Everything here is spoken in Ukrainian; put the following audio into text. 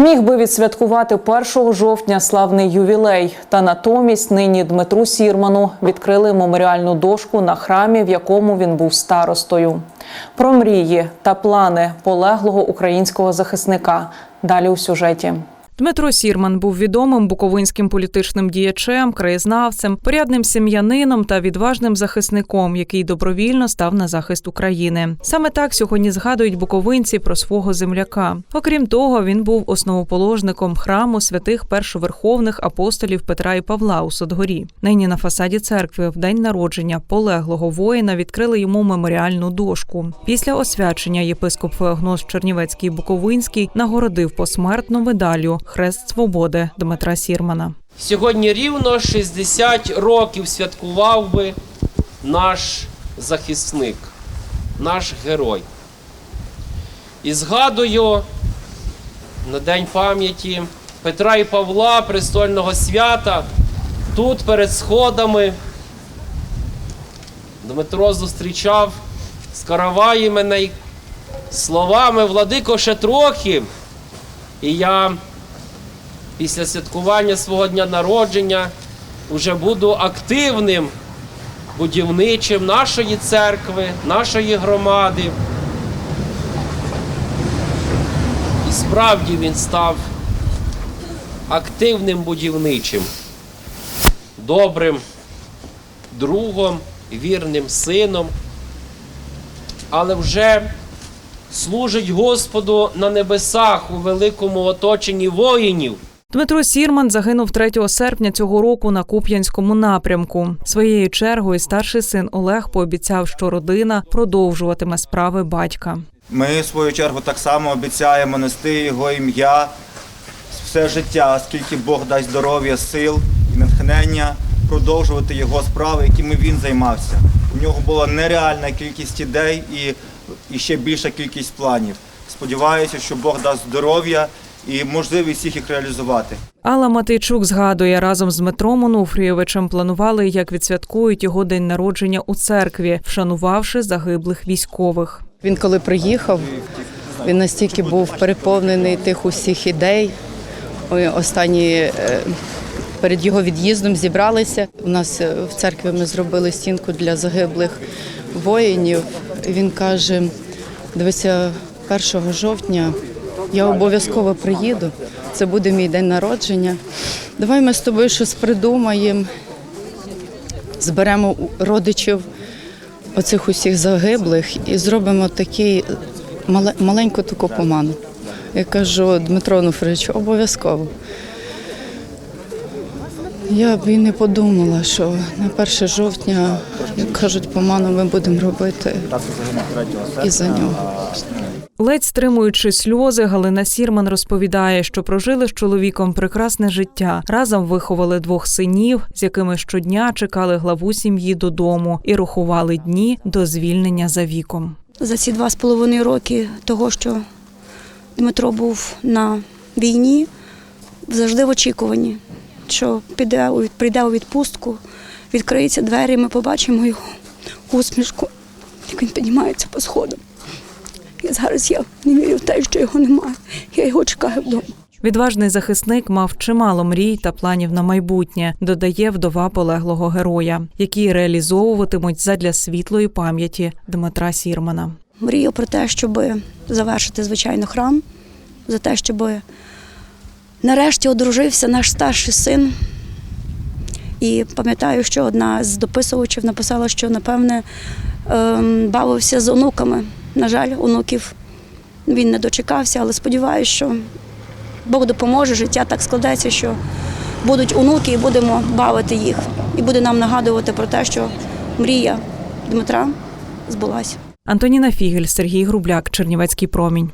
Міг би відсвяткувати 1 жовтня славний ювілей. Та натомість нині Дмитру Сірману відкрили меморіальну дошку на храмі, в якому він був старостою. Про мрії та плани полеглого українського захисника. Далі у сюжеті. Дмитро Сірман був відомим буковинським політичним діячем, краєзнавцем, порядним сім'янином та відважним захисником, який добровільно став на захист України. Саме так сьогодні згадують буковинці про свого земляка. Окрім того, він був основоположником храму святих першоверховних апостолів Петра і Павла у Содгорі. Нині на фасаді церкви в день народження полеглого воїна відкрили йому меморіальну дошку. Після освячення єпископ Феогноз Чернівецький Буковинський нагородив посмертну медаллю Хрест Свободи Дмитра Сірмана. Сьогодні рівно 60 років святкував би наш захисник, наш герой. І згадую на День пам'яті Петра і Павла, престольного свята, тут перед сходами Дмитро зустрічав з караваї мене словами Владико ще трохи. І я після святкування свого дня народження вже буду активним будівничим нашої церкви, нашої громади. І справді він став активним будівничим, добрим другом, вірним сином, але вже служить Господу на небесах у великому оточенні воїнів. Дмитро Сірман загинув 3 серпня цього року на Куп'янському напрямку. Своєю чергою старший син Олег пообіцяв, що родина продовжуватиме справи батька. Ми, в свою чергу, так само обіцяємо нести його ім'я все життя, скільки Бог дасть здоров'я, сил і натхнення продовжувати його справи, якими він займався. У нього була нереальна кількість ідей і, і ще більша кількість планів. Сподіваюся, що Бог дасть здоров'я і можливість їх їх реалізувати. Алла Матейчук згадує, разом з Дмитром Онуфрійовичем планували, як відсвяткують його день народження у церкві, вшанувавши загиблих військових. Він коли приїхав, він настільки був переповнений тих усіх ідей. Ми Останні е, перед його від'їздом зібралися. У нас е, в церкві ми зробили стінку для загиблих воїнів. Він каже: дивися, 1 жовтня я обов'язково приїду. Це буде мій день народження. Давай ми з тобою щось придумаємо, зберемо родичів оцих усіх загиблих і зробимо такий маленьку таку поману. Я кажу Дмитро Онуфрич, обов'язково. Я б і не подумала, що на 1 жовтня, як кажуть, поману ми будемо робити і за нього. Ледь стримуючи сльози, Галина Сірман розповідає, що прожили з чоловіком прекрасне життя. Разом виховали двох синів, з якими щодня чекали главу сім'ї додому і рахували дні до звільнення за віком. за ці два з половиною роки того, що Дмитро був на війні, завжди в очікуванні, що піде у прийде у відпустку, відкриються двері, ми побачимо його усмішку, як він піднімається по сходам. І зараз я не вірю в те, що його немає. Я його чекаю вдома. Відважний захисник мав чимало мрій та планів на майбутнє, додає вдова полеглого героя, які реалізовуватимуть задля світлої пам'яті Дмитра Сірмана. Мрію про те, щоб завершити звичайно храм, за те, щоб нарешті одружився наш старший син. І пам'ятаю, що одна з дописувачів написала, що напевне ем, бавився з онуками. На жаль, онуків він не дочекався, але сподіваюся, що Бог допоможе, життя так складеться, що будуть онуки і будемо бавити їх. І буде нам нагадувати про те, що мрія Дмитра збулася. Антоніна Фігель, Сергій Грубляк, Чернівецький промінь.